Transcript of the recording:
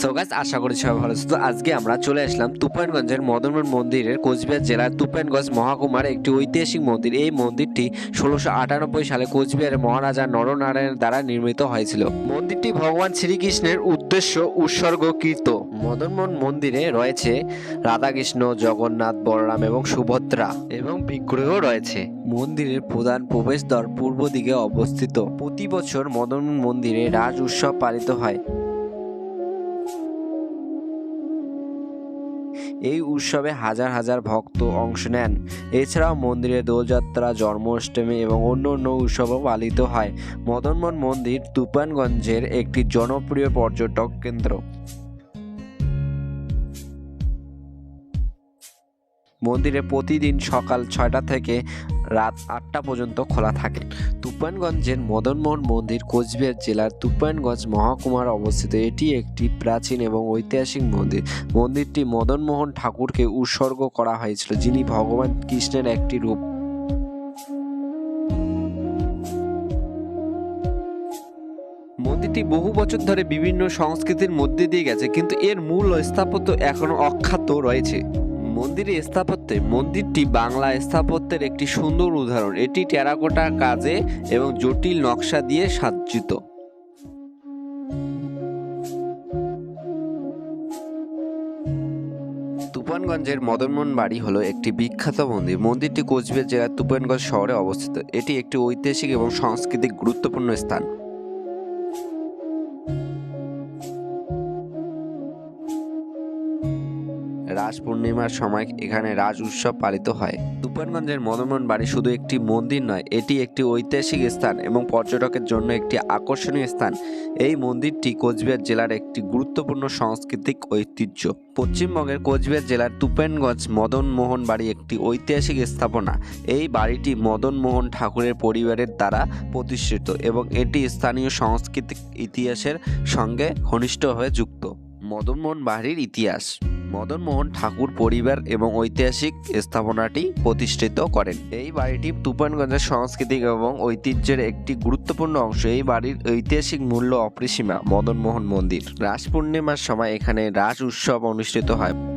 So guys আশা করি সবাই ভালো তো আজকে আমরা চলে আসলাম তুফানগঞ্জের মদনমোহন মন্দিরের কোচবিহার জেলার তুফানগঞ্জ মহাকুমার একটি ঐতিহাসিক মন্দির। এই মন্দিরটি ষোলোশো আটানব্বই সালে কোচবিহারের মহারাজা নরনারায়ণের দ্বারা নির্মিত হয়েছিল। মন্দিরটি ভগবান শ্রীকৃষ্ণের উদ্দেশ্য উৎসর্গকৃত। মদনমোহন মন্দিরে রয়েছে রাধাকৃষ্ণ, জগন্নাথ, বলরাম এবং সুভদ্রা এবং বিগ্রহ রয়েছে। মন্দিরের প্রধান প্রবেশদ্বার পূর্ব দিকে অবস্থিত। প্রতি বছর মদনমোহন মন্দিরে রাজ উৎসব পালিত হয়। এই উৎসবে হাজার হাজার ভক্ত অংশ নেন। এছাড়াও মন্দিরে দোলযাত্রা, জন্মাষ্টমী এবং অন্য অন্য উৎসবও পালিত হয়। মদনমোহন মন্দির তুপানগঞ্জের একটি জনপ্রিয় পর্যটক কেন্দ্র। মন্দিরে প্রতিদিন সকাল ছয়টা থেকে রাত আটটা পর্যন্ত খোলা থাকে। তুফানগঞ্জের মদনমোহন মন্দির কোচবিহার জেলার তুফানগঞ্জ মহকুমার অবস্থিত। এটি একটি প্রাচীন এবং ঐতিহাসিক মন্দির। মন্দিরটি মদনমোহন ঠাকুরকে উৎসর্গ করা হয়েছিল, যিনি ভগবান কৃষ্ণের একটি রূপ। মন্দিরটি বহু বছর ধরে বিভিন্ন সংস্কৃতির মধ্যে দিয়ে গেছে, কিন্তু এর মূল স্থাপত্য এখনও অখ্যাত রয়েছে। মন্দিরের স্থাপত্যে, মন্দিরটি বাংলা স্থাপত্যের একটি সুন্দর উদাহরণ। এটি টেরাকোটা কাজে এবং জটিল নকশা দিয়ে সাজ্জিত। তুফানগঞ্জের মদনমোহন বাড়ি হলো একটি বিখ্যাত মন্দির। মন্দিরটি কোচবিহার জেলার তুফানগঞ্জ শহরে অবস্থিত। এটি একটি ঐতিহাসিক এবং সাংস্কৃতিক গুরুত্বপূর্ণ স্থান। রাস পূর্ণিমার সময় এখানে রাজ উৎসব পালিত হয়। তুফানগঞ্জের মদনমোহন বাড়ি শুধু একটি মন্দির নয়, এটি একটি ঐতিহাসিক স্থান এবং পর্যটকের জন্য একটি আকর্ষণীয় স্থান। এই মন্দিরটি কোচবিহার জেলার একটি গুরুত্বপূর্ণ সাংস্কৃতিক ঐতিহ্য। পশ্চিমবঙ্গের কোচবিহার জেলার তুফানগঞ্জ মদনমোহন বাড়ি একটি ঐতিহাসিক স্থাপনা। এই বাড়িটি মদনমোহন ঠাকুরের পরিবারের দ্বারা প্রতিষ্ঠিত এবং এটি স্থানীয় সাংস্কৃতিক ইতিহাসের সঙ্গে ঘনিষ্ঠভাবে যুক্ত। মদনমোহন বাড়ির ইতিহাস। মদনমোহন ঠাকুর পরিবার এবং ঐতিহাসিক স্থাপনাটি প্রতিষ্ঠিত করেন। এই বাড়িটি তুফানগঞ্জের সাংস্কৃতিক এবং ঐতিহ্যের একটি গুরুত্বপূর্ণ অংশ। এই বাড়ির ঐতিহাসিক মূল্য অপরিসীমা, মদনমোহন মন্দির। রাস পূর্ণিমার সময় এখানে রাস উৎসব অনুষ্ঠিত হয়।